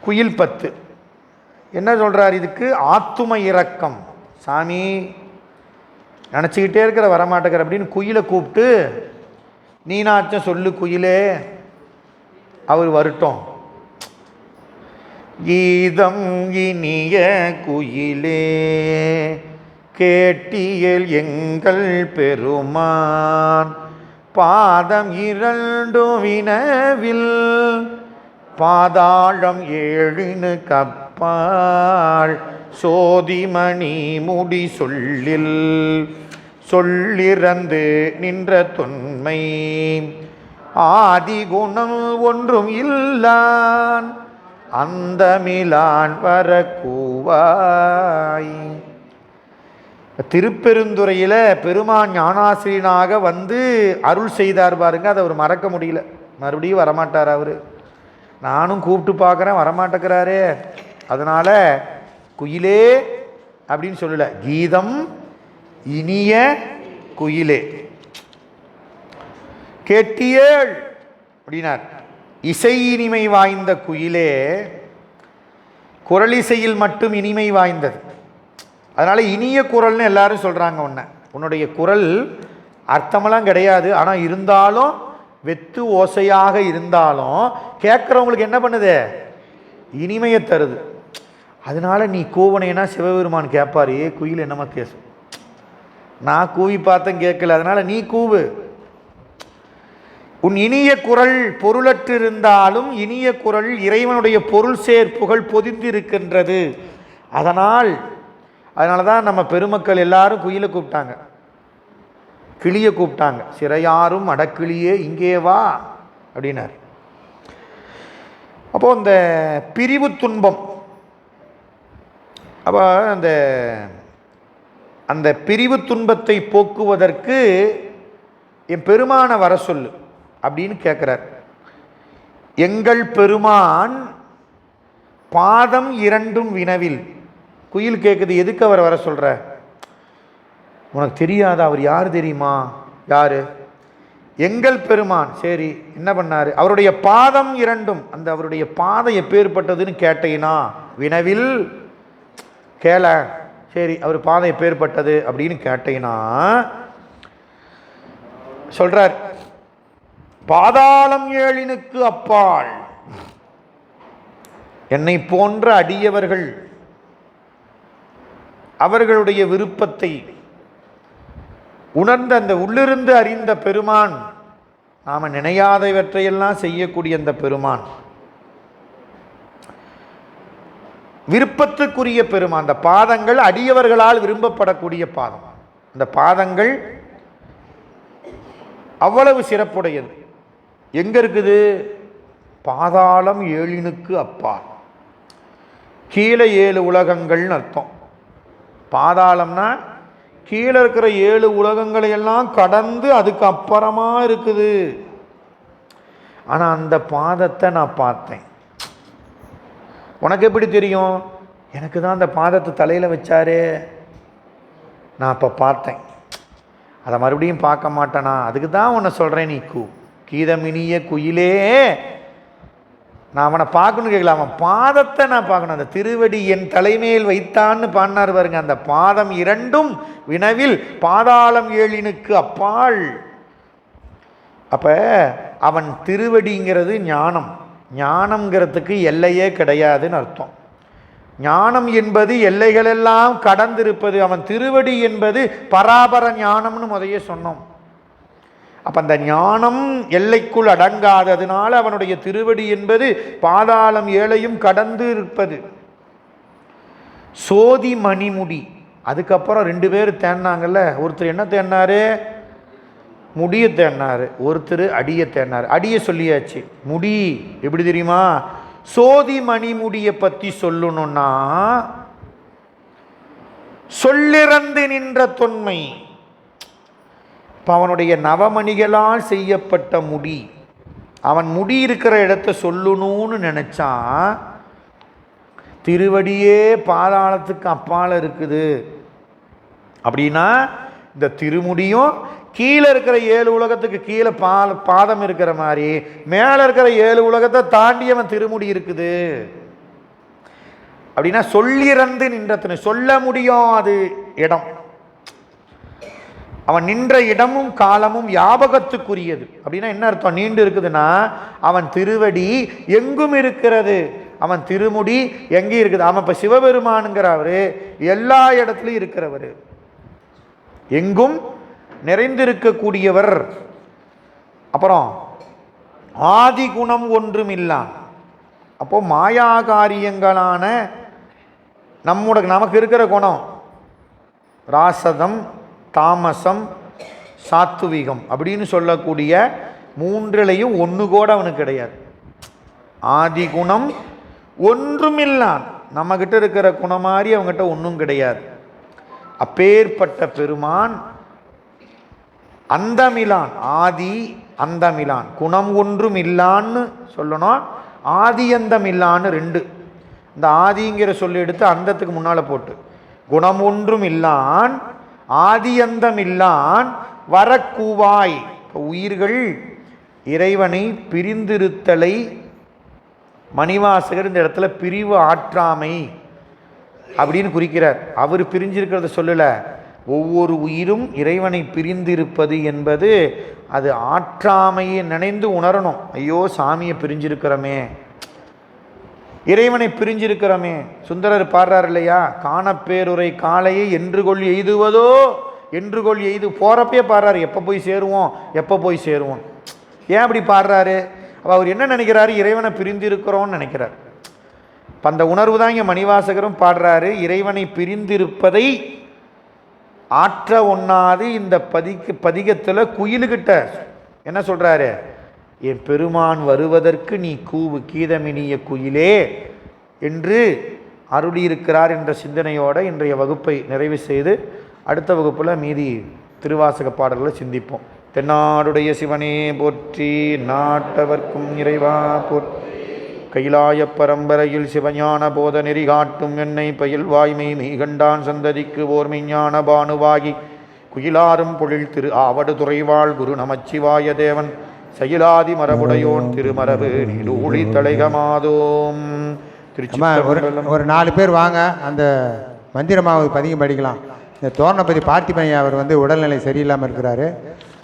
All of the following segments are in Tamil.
குயில் பத்து. என்ன சொல்கிறார் இதுக்கு? ஆத்தும இறக்கம் சாமி நினச்சிக்கிட்டே இருக்கிற வரமாட்டேங்கிற அப்படின்னு குயிலை கூப்பிட்டு நீனாச்சும் சொல்லு குயிலே. அவர் வரட்டும். கீதம் இனிய குயிலே. கேட்டியல் எங்கள் பெருமான். பாதம் இரண்டும் வினவில். பாதாளம் ஏழினு கப்பாள். சோதிமணி முடி சொல்லில் சொல்லிறந்து நின்ற தொன்மை. ஆதிகுணம் ஒன்றும் இல்லான் அந்த மிலான் வர கூவாய் திருப்பெருந்துறையில் பெருமான் ஞானாசிரியனாக வந்து அருள் செய்தார் பாருங்க அதை அவர் மறக்க முடியல. மறுபடியும் வரமாட்டார் அவர். நானும் கூப்பிட்டு பார்க்குறேன் வரமாட்டேங்கிறாரே. அதனால் குயிலே அப்படின்னு சொல்லலை. கீதம் இனிய குயிலே. கேட்டியேள் அப்படின்னார். இசை இனிமை வாய்ந்த குயிலே குரலிசையில் மட்டும் இனிமை வாய்ந்தது. அதனால் இனிய குரல்னு எல்லாரும் சொல்கிறாங்க உன்னை. உன்னுடைய குரல் அர்த்தமெல்லாம் கிடையாது. ஆனால் இருந்தாலும் வெத்து ஓசையாக இருந்தாலும் கேட்குறவங்களுக்கு என்ன பண்ணுது? இனிமையை தருது. அதனால நீ கூவனைனா சிவபெருமான் கேட்பார் "ஏ, குயில் என்னமா பேசும் நான் கூவி பார்த்தேன் கேட்கல அதனால் நீ கூவு. உன் இனிய குரல் பொருளற்றிருந்தாலும் இனிய குரல் இறைவனுடைய பொருள் சேர்ப்புகள் பொதிந்திருக்கின்றது. அதனால் அதனால தான் நம்ம பெருமக்கள் எல்லாரும் குயிலை கூப்பிட்டாங்க. கிளியை கூப்பிட்டாங்க. சிறையாரும் அடக்கிளியே இங்கே வா அப்படின்னார். அப்போ இந்த பிரிவு துன்பம். அப்போ அந்த அந்த பிரிவு துன்பத்தை போக்குவதற்கு என் பெருமானை வர சொல்லு அப்படின்னு கேட்குறார் எங்கள் பெருமான் பாதம் இரண்டும் வினவில். குயில் கேட்குது எதுக்கு அவர் வர சொல்கிற உனக்கு தெரியாத அவர் யார் தெரியுமா? யார்? எங்கள் பெருமான். சரி என்ன பண்ணாரு? அவருடைய பாதம் இரண்டும் அந்த அவருடைய பாதம் எப்பேற்பட்டதுன்னு கேட்டேனா வினவில் கேள. சரி அவர் பாதம் எப்பேற்பட்டது அப்படின்னு கேட்டீங்கன்னா சொல்கிறார் பாதாளம் ஏழினுக்கு அப்பால். என்னை போன்ற அடியவர்கள் அவர்களுடைய விருப்பத்தை உணர்ந்த அந்த உள்ளிருந்து அறிந்த பெருமான் நாம் நினையாதவற்றையெல்லாம் செய்யக்கூடிய அந்த பெருமான். விருப்பத்துக்குரிய பெருமான் அந்த பாதங்கள் அடியவர்களால் விரும்பப்படக்கூடிய பாதம். அந்த பாதங்கள் அவ்வளவு சிறப்புடையது. எங்கே இருக்குது? பாதாளம் ஏழினுக்கு அப்பால். கீழே ஏழு உலகங்கள்னு அர்த்தம். பாதாளம்னா கீழே இருக்கிற ஏழு உலகங்களை எல்லாம் கடந்து அதுக்கு அப்புறமா இருக்குது. ஆனால் அந்த பாதத்தை நான் பார்த்தேன். உனக்கு எப்படி தெரியும்? எனக்கு தான் அந்த பாதத்தை தலையில் வச்சாரே. நான் அப்போ பார்த்தேன். அதை மறுபடியும் பார்க்க மாட்டேனா? அதுக்கு தான் உன்னை சொல்கிறேன் நீ கூ. கீதமினிய குயிலே நான் அவனை பார்க்கணும்னு கேட்கல. அவன் பாதத்தை நான் பார்க்கணும். அந்த திருவடி என் தலைமையில் வைத்தான்னு பாடினார் பாருங்க. அந்த பாதம் இரண்டும் வினவில் பாதாளம் ஏழினுக்கு அப்பால். அப்போ அவன் திருவடிங்கிறது ஞானம். ஞானம்ங்கிறதுக்கு எல்லையே கிடையாதுன்னு அர்த்தம். ஞானம் என்பது எல்லைகளெல்லாம் கடந்திருப்பது அவன் திருவடி என்பது பராபர ஞானம்னு முதைய சொன்னோம். அப்போ அந்த ஞானம் எல்லைக்குள் அடங்காததுனால அவனுடைய திருவடி என்பது பாதாளம் ஏழையும் கடந்து இருப்பது. சோதி மணிமுடி. அதுக்கப்புறம் ரெண்டு பேர் தேடினாங்கல்ல ஒருத்தர் என்ன தேடினாரு முடிய தேடினாரு ஒருத்தர் அடியை தேடினார் அடியை சொல்லியாச்சு. முடி எப்படி தெரியுமா? சோதி மணிமுடியை பற்றி சொல்லணும்னா சொல்லிறந்து நின்ற தொன்மை. இப்போ அவனுடைய நவமணிகளால் செய்யப்பட்ட முடி. அவன் முடி இருக்கிற இடத்த சொல்லணும்னு நினச்சான் திருவடியே பாதாளத்துக்கு அப்பால் இருக்குது. அப்படின்னா இந்த திருமுடியும் கீழே இருக்கிற ஏழு உலகத்துக்கு கீழே பால் பாதம் இருக்கிற மாதிரி மேலே இருக்கிற ஏழு உலகத்தை தாண்டி அவன் திருமுடி இருக்குது. அப்படின்னா சொல்லிறந்து நின்றதுன்னு சொல்ல முடியும் அது இடம். அவன் நின்ற இடமும் காலமும் யாபகத்துக்குரியது. அப்படின்னா என்ன அர்த்தம்? நீண்டு இருக்குதுன்னா அவன் திருவடி எங்கும் இருக்கிறது. அவன் திருமுடி எங்கே இருக்குது? அவன் இப்போ சிவபெருமானுங்கிறவர் எல்லா இடத்துலையும் இருக்கிறவர். எங்கும் நிறைந்திருக்கக்கூடியவர். அப்புறம் ஆதி குணம் ஒன்றும் இல்லான் அப்போது மாயா காரியங்களான நம்முடைய நமக்கு இருக்கிற குணம் ராசதம் தாமசம் சாத்துவிகம் அப்படின்னு சொல்லக்கூடிய மூன்றிலையும் ஒன்று கூட அவனுக்கு கிடையாது. ஆதி குணம் ஒன்றுமில்லான். நம்மக்கிட்ட இருக்கிற குணம் மாதிரி அவங்ககிட்ட ஒன்றும் கிடையாது. அப்பேற்பட்ட பெருமான் அந்தமிலான். ஆதி அந்தமிலான். குணம் ஒன்றும் இல்லான்னு சொல்லணும். ஆதி அந்தமில்லான்னு ரெண்டு. இந்த ஆதிங்கிற சொல்லி எடுத்து அந்தத்துக்கு முன்னால் போட்டு. குணம் ஒன்றும் இல்லான் ஆதியந்தமில்லான் வரக்கூவாய். இப்போ உயிர்கள் இறைவனை பிரிந்திருத்தலை மணிவாசகர் இந்த இடத்துல பிரிவு ஆற்றாமை அப்படின்னு குறிக்கிறார். அவர் பிரிஞ்சிருக்கிறத சொல்லலை. ஒவ்வொரு உயிரும் இறைவனை பிரிந்திருப்பது என்பது அது ஆற்றாமையை நினைந்து உணரணும். ஐயோ சாமியை பிரிஞ்சிருக்கிறோமே. இறைவனை பிரிஞ்சிருக்கிறோமே. சுந்தரர் பாடுறார் இல்லையா? காணப்பேருரை காலையை என்று கொள் எய்துவதோ? என்று கொள் எய்து. போகிறப்பே பாடுறாரு. எப்போ போய் சேருவோம்? எப்போ போய் சேருவோம்? ஏன் அப்படி பாடுறாரு? அவர் என்ன நினைக்கிறாரு? இறைவனை பிரிந்திருக்கிறோன்னு நினைக்கிறார். இப்போ அந்த உணர்வு தான் இங்கே மணிவாசகரும் பாடுறாரு. இறைவனை பிரிந்திருப்பதை ஆற்ற ஒண்ணாது இந்த பதிக்கு பதிகத்தில் குயிலுக்கிட்ட என்ன சொல்கிறாரு என் பெருமான் வருவதற்கு நீ கூவு கீதமினிய குயிலே என்று அருளியிருக்கிறார் என்ற சிந்தனையோடு இன்றைய வகுப்பை நிறைவு செய்து அடுத்த வகுப்பில் மீதி திருவாசக பாடல்களை சிந்திப்போம். தென்னாடுடைய சிவனே போற்றி நாட்டவர்க்கும் இறைவா போற்றி. கைலாய பரம்பரையில் சிவஞான போத நெறி காட்டும் என்னை பயில் வாய்மை மெய்கண்டான் சந்ததிக்கு ஓர் பானுவாகி. குயிலாரும் பொழில் திரு ஆவடு துறைவாள் குரு நமச்சிவாய தேவன். செயலாதி மரபுடையோன் திருமரபு நீடூழி தலைகமாதோம். ஒரு நாலு பேர் வாங்க அந்த மந்திரமாவது பதிகம் படிக்கலாம். இந்த தோரணப்பதி பார்த்திபையா அவர் வந்து உடல்நிலை சரியில்லாமல் இருக்கிறாரு.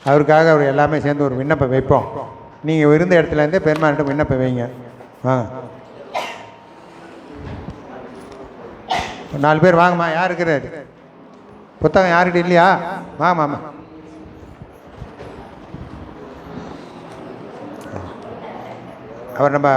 அவருக்காக அவர் எல்லாமே சேர்ந்து ஒரு விண்ணப்பம் வைப்போம். நீங்கள் இருந்த இடத்துலேருந்தே பெருமானிட்ட விண்ணப்பம் வைங்க. வாங்க நாலு பேர் வாங்கம்மா யார் இருக்கிறாரு? புத்தகம் யாருக்கிட்ட இல்லையா? வாங்கம்மா அவர் நம்ம